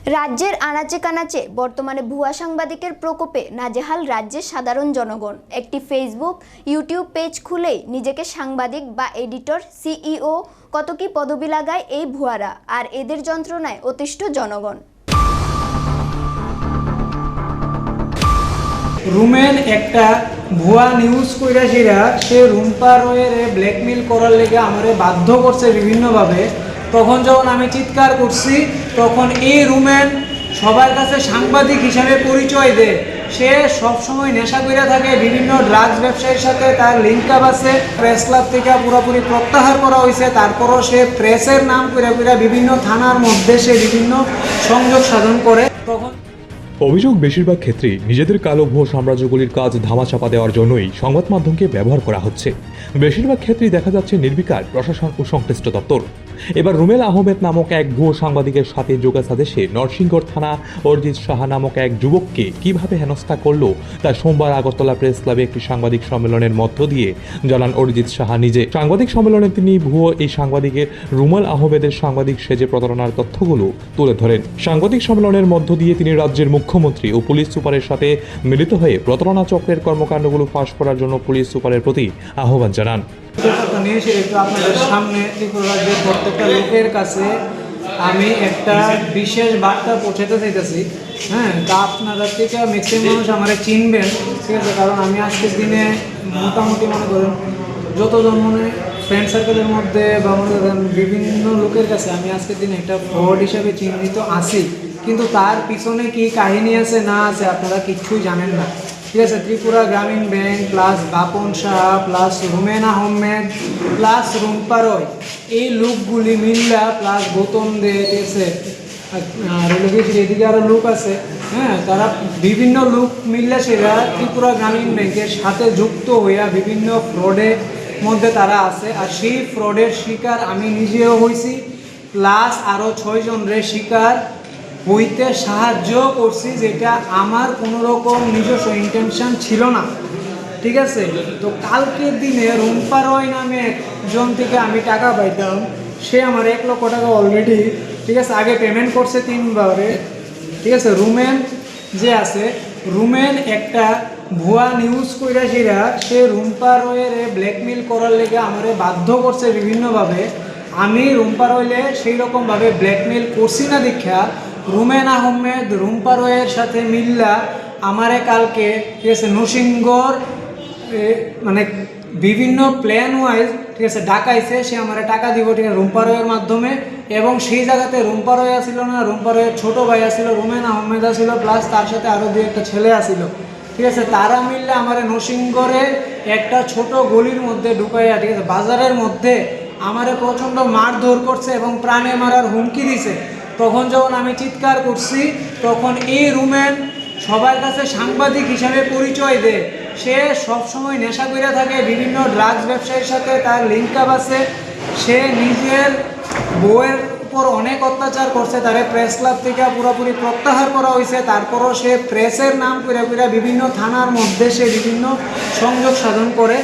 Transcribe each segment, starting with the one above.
রাজ্যের আনাচে কানাচে বর্তমানে ভুয়া সাংবাদিকের প্রকোপে নাজেহাল রাজ্যের সাধারণ জনগণ। একটি ফেসবুক ইউটিউব পেজ খুলেই নিজেকে সাংবাদিক বা এডিটর সিইও কত কি পদবি লাগায় এই ভুয়ারা, আর এদের যন্ত্রণায় অতিষ্ঠ জনগণ। রুমেন একটা ভুয়া নিউজ কইরা সেরা, সে রুম্পা রয়ের ব্ল্যাকমেল করার লেগে আমারে বাধ্য করছে বিভিন্নভাবে। তখন যখন আমি চিৎকার করছি, তখন এই রুমেন সবার কাছে সাংবাদিক হিসাবে পরিচয় দেয়। সে সবসময় নেশা কইরা থাকে, বিভিন্ন ড্রাগস ব্যবসায়ীর সাথে তার লিঙ্ক আপ আছে প্রেস ক্লাব থেকে পুরোপুরি প্রত্যাহার করা হয়েছে তারপরও সে প্রেসের নাম কইরা কইরা বিভিন্ন থানার মধ্যে সে বিভিন্ন সংযোগ সাধন করে। তখন অভিযোগ বেশিরভাগ ক্ষেত্রেই নিজেদের কালো ভুয়ো সাম্রাজ্যগুলির কাজ ধামাচাপা দেওয়ার জন্যই সংবাদ মাধ্যমকে ব্যবহার করা হচ্ছে। বেশিরভাগ ক্ষেত্রেই দেখা যাচ্ছে নির্বিকার প্রশাসন ও সংশ্লিষ্ট দপ্তর। এবার রুমেল আহমেদ নামক এক ভুয়ো সাংবাদিকের সাথে যোগাসাদেশে নরসিংগড় থানা অরিজিৎ সাহা নামক এক যুবককে কীভাবে হেনস্থা করল তা সোমবার আগরতলা প্রেস ক্লাবে একটি সাংবাদিক সম্মেলনের মধ্য দিয়ে জানান অরিজিৎ সাহা নিজে। সাংবাদিক সম্মেলনে তিনি ভুয়ো এই সাংবাদিকের রুমেল আহমেদের সাংবাদিক সেজে প্রতারণার তথ্যগুলো তুলে ধরেন। সাংবাদিক সম্মেলনের মধ্য দিয়ে তিনি রাজ্যের মুখ্যমন্ত্রী ও পুলিশ সুপারের সাথে মিলিত হয়ে প্রতারণা চক্রের কর্মকাণ্ডগুলো ফাঁস করার জন্য পুলিশ সুপারের প্রতি আহ্বান জানান। নিয়ে একটু আপনাদের সামনে ত্রিপুরা রাজ্যের প্রত্যেকটা লোকের কাছে আমি একটা বিশেষ বার্তা পৌঁছাতে চাইতেছি। হ্যাঁ তা আপনারা থেকে ম্যাক্সিমাম মানুষ আমার চিনবেন, ঠিক আছে? কারণ আমি আজকের দিনে মোটামুটি মনে করেন যতজন মনে ফ্রেন্ড সার্কেলের মধ্যে বা মনে করেন বিভিন্ন লোকের কাছে আমি আজকের দিনে একটা ফ্রড হিসাবে চিহ্নিত আছি। কিন্তু তার পিছনে কি কাহিনী আছে, না আছে, আপনারা কিচ্ছুই জানেন না। ঠিক আছে, Tripura Gramin bank plus Bapan Shah plus Rumen Ahmed plus Rumpa Roy এই লোকগুলি মিল্লা প্লাস গৌতম দে যে এদিকে আরও লুক আছে হ্যাঁ তারা বিভিন্ন লোক মিললে সেরা ত্রিপুরা গ্রামীণ ব্যাংকের সাথে যুক্ত হইয়া বিভিন্ন ফ্রডের মধ্যে তারা আছে, আর সেই ফ্রডের শিকার আমি নিজেও হয়েছি প্লাস আরও ছয়জনের শিকার হইতে সাহায্য করছি যেটা আমার কোনো রকম নিজস্ব ইন্টেনশন ছিল না। ঠিক আছে? তো কালকের দিনে রুম্পা রয় নামে একজন থেকে আমি টাকা পাইতাম। সে আমার এক লক্ষ টাকা অলরেডি ঠিক আছে? আগে পেমেন্ট করছে তিনবারে। ঠিক আছে? রুমেন যে আছে, রুমেন একটা ভুয়া নিউজ কইরা সেরা, সে রুম্পা রয়ের ব্ল্যাকমেল করার লেগে আমারে বাধ্য করছে বিভিন্নভাবে। আমি রুম্পা রয়েলে সেই রকমভাবে ব্ল্যাকমেল করছি না দীক্ষা। রুমেন আহমেদ রুম্পা রয়ের সাথে মিল্লা আমারে কালকে ঠিক আছে নরসিংগড় এ, মানে বিভিন্ন প্ল্যান ওয়াইজ ঠিক আছে ডাকাইছে সে আমার টাকা দিব ঠিক আছে রুম্পা রয়ের মাধ্যমে এবং সেই জায়গাতে রুম্পা রয় আসিল না রুম্পা রয়ের ছোট ভাই আসিল রুমেন আহমেদ আসিল প্লাস তার সাথে আরও দু একটা ছেলে আসিল ঠিক আছে তারা মিললে আমার নরসিংগড়ে একটা ছোট গলির মধ্যে ঢুকাইয়া ঠিক আছে বাজারের মধ্যে আমারে প্রচণ্ড মারধর করছে এবং প্রাণে মারার হুমকি দিছে। তখন যখন আমি চিৎকার করছি, তখন এই রুমেন সবার কাছে সাংবাদিক হিসাবে পরিচয় দেয় সে সবসময় নেশা করে থাকে, বিভিন্ন ড্রাগস ব্যবসায়ীর সাথে তার লিঙ্ক আপ আছে। সে নিজের বউয়ের উপর অনেক অত্যাচার করছে, তারে প্রেস ক্লাব থেকে পুরোপুরি প্রত্যাহার করা হয়েছে তারপরও সে প্রেসের নাম করে করে বিভিন্ন থানার মধ্যে সে বিভিন্ন সংযোগ সাধন করে।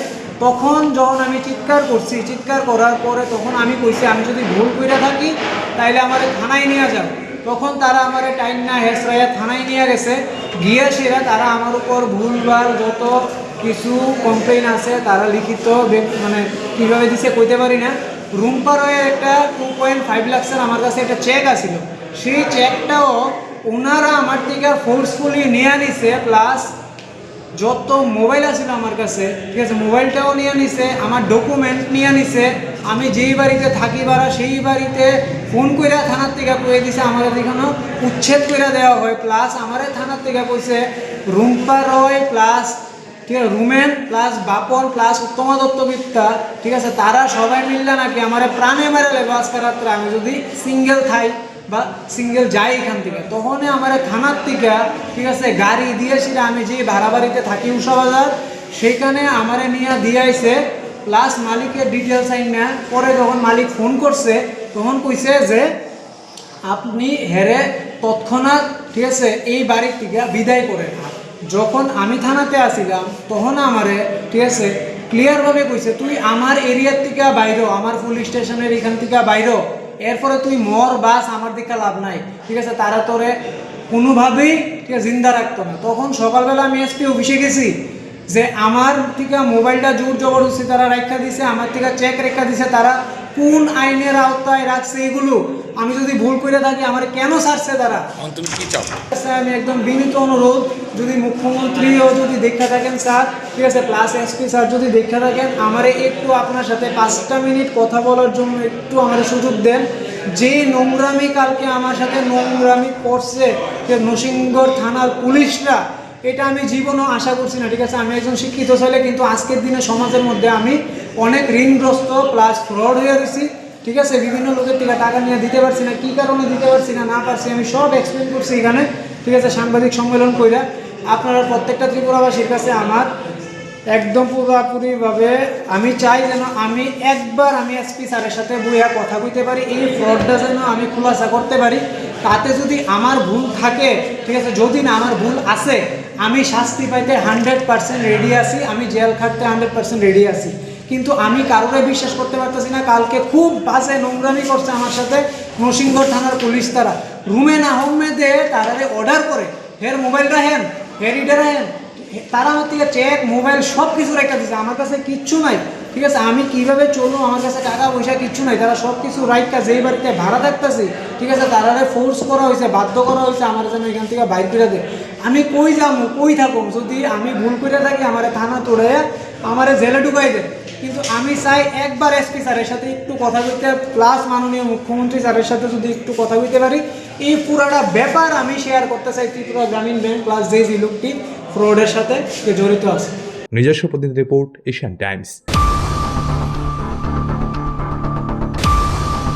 তখন যখন আমি চিৎকার করছি, চিৎকার করার পরে তখন আমি কইছি, আমি যদি ভুল করে থাকি তাইলে আমার থানায় নিয়ে যাও। তখন তারা আমার টাইম না হেসরাইয়া থানায় নিয়ে গেছে। গিয়ে সেরা তারা আমার উপর ভুলভাল যত কিছু কমপ্লেন আছে তারা লিখিত মানে কীভাবে দিছে কইতে পারি না। রুম্পা রয়ের একটা টু পয়েন্ট ফাইভ লাক্সের আমার কাছে একটা চেক আসিল। সেই চেকটাও ওনারা আমার থেকে ফোর্সফুলি নিয়ে নিছে প্লাস যত মোবাইল আছিল আমার কাছে, ঠিক আছে মোবাইলটাও নিয়ে নিছে, আমার ডকুমেন্ট নিয়ে নিছে। আমি যেই বাড়িতে থাকি বাড়া, সেই বাড়িতে ফোন কইরা থানার থেকে কয়ে দিছে আমার এখানে উচ্ছেদ করে দেওয়া হয়। প্লাস আমার থানার থেকে কইছে, রুম্পা রয় প্লাস, ঠিক আছে, রুমেন প্লাস বাপন প্লাস উত্তমা দত্তবিদ্যা, ঠিক আছে, তারা সবাই মিললে নাকি আমার প্রাণে মেরে লেবো আজকে রাত্রে, আমি যদি সিঙ্গেল থাই বা সিঙ্গেল যাই এখান থেকে। তখনই আমার থানার থেকে, ঠিক আছে, গাড়ি দিয়েছিল আমি যে ভাড়া বাড়িতে থাকি উষা বাজার সেইখানে আমারে নিয়ে দিয়ে প্লাস মালিকের ডিটেলস আইন না পরে যখন মালিক ফোন করছে, তখন কইছে যে আপনি হেরে তৎক্ষণাৎ, ঠিক আছে, এই বাড়ির থেকে বিদায় করেন। যখন আমি থানাতে আসিলাম, তখন আমারে, ঠিক আছে ক্লিয়ারভাবে কইছে, তুই আমার এরিয়ার থেকে বাইরো, আমার পুলিশ স্টেশনের এখান থেকে বাইরো, এরপরে তুই মর, বাস, আমার দিকে লাভ নাই। ঠিক আছে, তারা তোরে কোনোভাবেই জিন্দা রাখতো না। তখন সকালবেলা আমি এসপি অফিসে গেছি। যে আমার থেকে মোবাইলটা জোর জবরদস্তি তারা রেখা দিছে আমার থেকে চেক রেখা দিছে তারা কোন আইনের আওতায় রাখছে এগুলো। আমি যদি ভুল করে থাকি আমার কেন ছাড়ছে তারা? তুমি কি চাও? স্যার আমি একদম বিনীত অনুরোধ যদি মুখ্যমন্ত্রীও যদি দেখে থাকেন স্যার ঠিক আছে প্লাস এসপি স্যার যদি দেখে থাকেন আমারে একটু আপনার সাথে পাঁচটা মিনিট কথা বলার জন্য একটু আমার সুযোগ দেন। যে নোংরামি কালকে আমার সাথে নোংরামি করছে যে নরসিংগড় থানার পুলিশরা এটা আমি জীবনও আশা করছি না, ঠিক আছে? আমি একজন শিক্ষিত ছেলে, কিন্তু আজকের দিনে সমাজের মধ্যে আমি অনেক ঋণগ্রস্ত প্লাস ফ্রড হয়ে গেছি, ঠিক আছে? বিভিন্ন লোকের থেকে টাকা নিয়ে দিতে পারছি না, কী কারণে দিতে পারছি না না পারছি, আমি সব এক্সপ্লেন করছি এখানে, ঠিক আছে? সাংবাদিক সম্মেলন কইরা আপনারা প্রত্যেকটা ত্রিপুরাবাসীর কাছে আমার একদম পুরোপুরিভাবে আমি চাই যেন আমি একবার আমি এসপি স্যারের সাথে বইয়া কথা বলতে পারি, এই ফ্রডটা যেন আমি খুলাসা করতে পারি। তাতে যদি আমার ভুল থাকে, ঠিক আছে, যদি না আমার ভুল আছে আমি শাস্তি পাইতে হান্ড্রেড পার্সেন্ট রেডি আছি, আমি জেল খাটতে হান্ড্রেড পার্সেন্ট রেডি আছি। কিন্তু আমি কারোরে বিশ্বাস করতে পারতেছি না, কালকে খুব বাজে নোংরামি করছে আমার সাথে নরসিংগড় থানার পুলিশ তারা। রুমে না হোমে আহমেদে তারা অর্ডার করে। হের মোবাইলটা হেন, হের ইডে হেন তারা থেকে চেক মোবাইল সব কিছু রেখে দিচ্ছে আমার কাছে কিচ্ছু নাই। ঠিক আছে, আমি কীভাবে চলবো? আমার কাছে টাকা পয়সা কিচ্ছু নাই। তারা সব কিছু রাইকা যেই বাড়িতে ভাড়া থাকতেছি ঠিক আছে, তারারে ফোর্স করা হয়েছে, বাধ্য করা হয়েছে আমার যেন এখান থেকে বাইক করে দে। আমি কই যাব? কই থাকব? যদি আমি ভুল করে থাকি, আমার থানা তোড়ে আমারে জেলে ঢুকাই দেয় কিন্তু আমি চাই একবার এসপি স্যারের সাথে একটু কথা বলতে প্লাস মাননীয় মুখ্যমন্ত্রী স্যারের সাথে যদি একটু কথা বলতে পারি। এই পুরাটা ব্যাপার আমি শেয়ার করতে চাই ত্রিপুরা গ্রামীণ ব্যাংক প্লাস যে যে লোকটি ফ্রডের সাথে জড়িত আছে। নিজস্ব প্রতিনিধি রিপোর্ট এশিয়ান টাইমস।